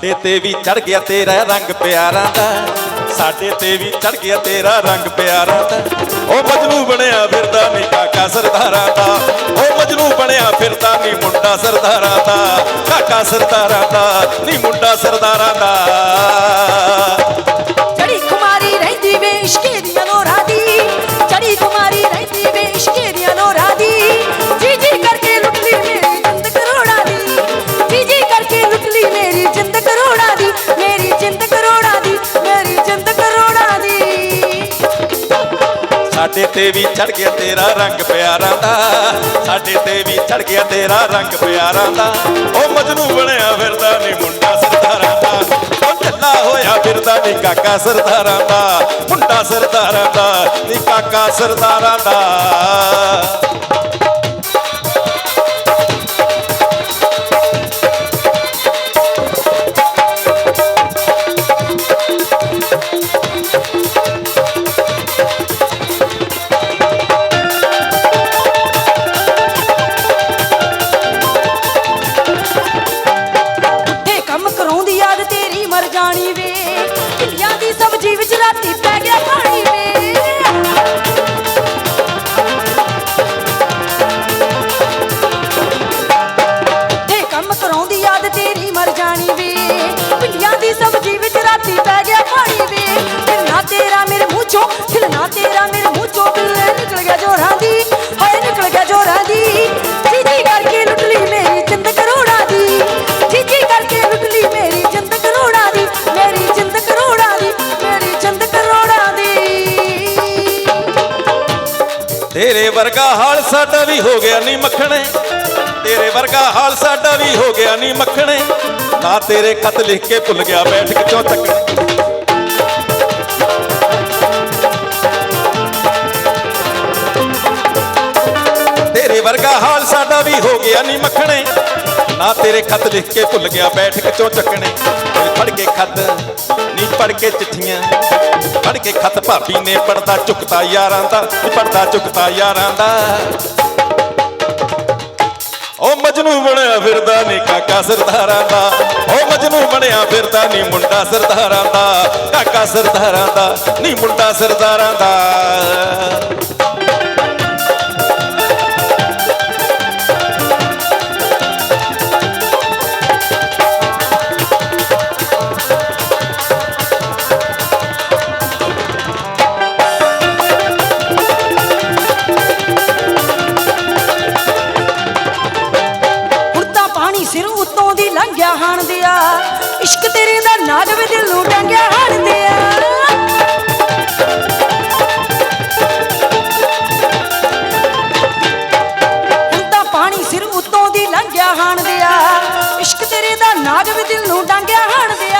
ਸਾਡੇ ਤੇ ਵੀ ਚੜ ਗਿਆ ਤੇਰਾ ਰੰਗ ਪਿਆਰਾਂ ਦਾ। ਸਾਡੇ ਤੇ ਵੀ ਚੜ ਗਿਆ ਤੇਰਾ ਰੰਗ ਪਿਆਰਾਂ ਦਾ। ਉਹ ਮਜਨੂ ਬਣਿਆ ਫਿਰਦਾ ਨੀ ਕਾਕਾ ਸਰਦਾਰਾਂ ਦਾ। ਉਹ ਮਜਨੂ ਬਣਿਆ ਫਿਰਦਾ ਨੀ ਮੁੰਡਾ ਸਰਦਾਰਾਂ ਦਾ। ਕਾਕਾ ਸਰਦਾਰਾਂ ਦਾ, ਨੀ ਮੁੰਡਾ ਸਰਦਾਰਾਂ ਦਾ। ਸਾਡੇ ਤੇ ਵੀ ਚੜ ਗਿਆ ਤੇਰਾ ਰੰਗ ਪਿਆਰਾਂ ਦਾ। ਸਾਡੇ ਤੇ ਵੀ ਚੜ ਗਿਆ ਤੇਰਾ ਰੰਗ ਪਿਆਰਾਂ ਦਾ। ਉਹ ਮਜਨੂ ਬਣਿਆ ਫਿਰਦਾ ਨੀ ਮੁੰਡਾ ਸਰਦਾਰਾਂ ਦਾ। ਉਹ ਢੱਲਾ ਹੋਇਆ ਫਿਰਦਾ ਨੀ ਕਾਕਾ ਸਰਦਾਰਾਂ ਦਾ। ਮੁੰਡਾ ਸਰਦਾਰਾਂ ਦਾ, ਨੀ ਕਾਕਾ ਸਰਦਾਰਾਂ ਦਾ। ਤੇਰੇ ਵਰਗਾ ਹਾਲ ਸਾਡਾ ਵੀ ਹੋ ਗਿਆ ਨੀ ਮੱਖਣੇ। ਤੇਰੇ ਵਰਗਾ ਹਾਲ ਸਾਡਾ ਵੀ ਹੋ ਗਿਆ ਨੀ ਮੱਖਣੇ। ਨਾ ਤੇਰੇ ਖਤ ਲਿਖ ਕੇ ਭੁੱਲ ਗਿਆ ਬੈਠ ਕੇ ਚੋਂ ਤੱਕਣੇ। ਤੇਰੇ ਵਰਗਾ ਹਾਲ ਸਾਡਾ ਵੀ ਹੋ ਗਿਆ ਨੀ ਮੱਖਣੇ। ਨਾ ਤੇਰੇ ਖਤ ਲਿਖ ਕੇ ਭੁੱਲ ਗਿਆ ਬੈਠ ਕੇ ਚੋਂ ਚੱਕਣੇ ਓਏ ਫੜ ਕੇ ਖਤ। ਨੀ ਪੜ ਕੇ ਚਿੱਠੀਆਂ। ਫੜ ਕੇ ਖਤ ਭਾਬੀ ਨੇ ਪੜਦਾ ਚੁੱਕਤਾ ਯਾਰਾਂ ਦਾ ਨੀ ਪੜਦਾ ਚੁੱਕਤਾ ਯਾਰਾਂ ਦਾ। ਉਹ ਮਜਨੂ ਬਣਿਆ ਫਿਰਦਾ ਨੀ ਕਾਕਾ ਸਰਦਾਰਾਂ ਦਾ। ਉਹ ਮਜਨੂ ਬਣਿਆ ਫਿਰਦਾ ਨੀ ਮੁੰਡਾ ਸਰਦਾਰਾਂ ਦਾ। ਕਾਕਾ ਸਰਦਾਰਾਂ ਦਾ, ਨੀ ਮੁੰਡਾ ਸਰਦਾਰਾਂ ਦਾ। ਸਿਰ ਉੱਤੋਂ ਦੀ ਲੰਘਿਆ ਹਾਣ ਦਿਆ ਇਸ਼ਕ ਤੇਰੇ ਦਾ ਨਾਗ ਵੀ ਦਿਲ ਨੂੰ ਡਾਂਗਿਆ ਹਾਣ ਦਿਆ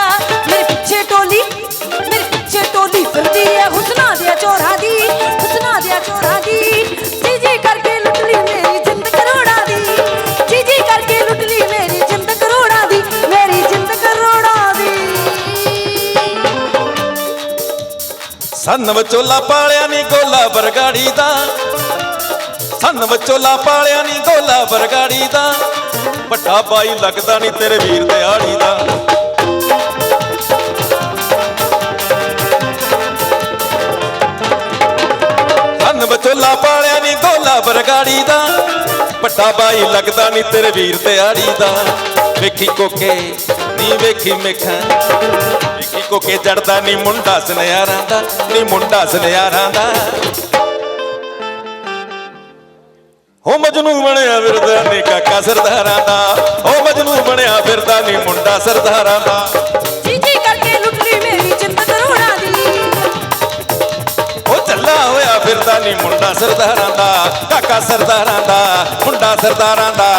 ਸੰਨ ਵਿਚੋਲਾ ਪਾਲਿਆ ਨੀ ਗੋਲਾ ਬਰਗਾੜੀ ਦਾ। ਸੰਨ ਵਿਚੋਲਾ ਪਾਲਿਆ ਨੀ ਗੋਲਾ ਬਰਗਾੜੀ ਦਾ। ਵੱਡਾ ਬਾਈ ਲੱਗਦਾ ਨੀ ਤੇਰੇ ਵੀਰ ਦੇ ਆੜੀ ਦਾ। ਸੰਨ ਵਿਚੋਲਾ ਪਾਲਿਆ ਨੀ ਗੋਲਾ ਬਰਗਾੜੀ ਦਾ। ਵੱਡਾ ਬਾਈ ਲੱਗਦਾ ਨੀ ਤੇਰੇ ਵੀਰ ਤੇ ਆੜੀ ਦਾ। ਵੇਖੀ ਕੋਕੇ, ਨੀ ਵੇਖੀ ਮੇਖਾਂ। ਕੋਕੇ ਜੜਦਾ ਨੀ ਮੁੰਡਾ ਸੁਨਿਆਰਾਂ ਦਾ ਨੀ ਮੁੰਡਾ ਸੁਨਿਆਰਾਂ ਦਾ। ਹੋ ਮਜਨੂ ਬਣਿਆ ਫਿਰਦਾ ਨੀ ਕਾਕਾ ਸਰਦਾਰਾਂ ਦਾ। ਹੋ ਮਜਨੂ ਬਣਿਆ ਫਿਰਦਾ ਨੀ ਮੁੰਡਾ ਸਰਦਾਰਾਂ ਦਾ। ਜੀ ਜੀ ਕਰਕੇ ਲੁੱਟ ਲਈ ਮੇਰੀ ਜਿੰਦ ਕਰੋੜਾਂ ਦੀ। ਉਹ ਚੱਲਾ ਹੋਇਆ ਫਿਰਦਾ ਨੀ ਮੁੰਡਾ ਸਰਦਾਰਾਂ ਦਾ ਕਾਕਾ ਸਰਦਾਰਾਂ ਦਾ ਮੁੰਡਾ ਸਰਦਾਰਾਂ ਦਾ।